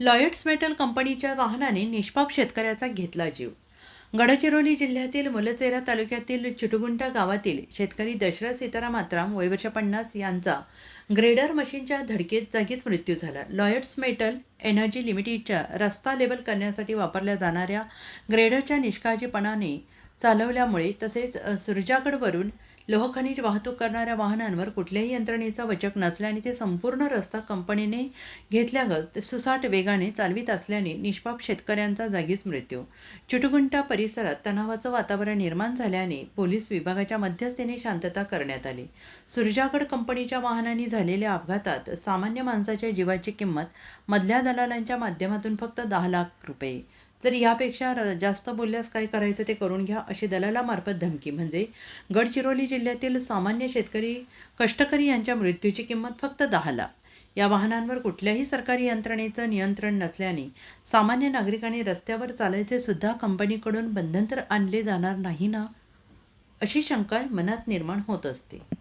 Lloyds metal कंपनीच्या वाहनाने निष्पाप शेतकऱ्याचा घेतला जीव. गडचिरोली जिल्ह्यातील मुलचेरा तालुक्यातील चिटुगुंटा गावातील शेतकरी दशरथ सीताराम आत्राम वयवर्ष पन्नास यांचा ग्रेडर मशीनच्या धडकेत जागीच मृत्यू झाला. लॉयड्स मेटल एनर्जी लिमिटेडच्या रस्ता लेवल करण्यासाठी वापरल्या जाणाऱ्या ग्रेडरच्या निष्काळजीपणाने चालवल्यामुळे तसेच सुरजागडवरून लोहखनिज वाहतूक करणाऱ्या वाहनांवर कुठल्याही यंत्रणेचा वचक नसल्याने ते संपूर्ण रस्ता कंपनीने घेतल्यागत सुसाट वेगाने चालवित असल्याने निष्पाप शेतकऱ्यांचा जागीच मृत्यू. चिटुगुंटा परिसरात तणावाचं वातावरण निर्माण झाल्याने पोलीस विभागाच्या मध्यस्थीने शांतता करण्यात आली. सुरजागड कंपनीच्या वाहनांनी झालेल्या अपघातात सामान्य माणसाच्या जीवाची किंमत मधल्या दलालांच्या माध्यमातून फक्त दहा लाख रुपये. जर यापेक्षा र- जास्त बोलल्यास काय करायचं ते करून घ्या अशी दलालामार्फत धमकी. म्हणजे गडचिरोली जिल्ह्यातील सामान्य शेतकरी कष्टकरी यांच्या मृत्यूची किंमत फक्त दहा लाख. या वाहनांवर कुठल्याही सरकारी यंत्रणेचं नियंत्रण नसल्याने सामान्य नागरिकांनी रस्त्यावर चालायचे सुद्धा कंपनीकडून बंधन तर आणले जाणार नाही ना? अशी शंका मनात निर्माण होत असते.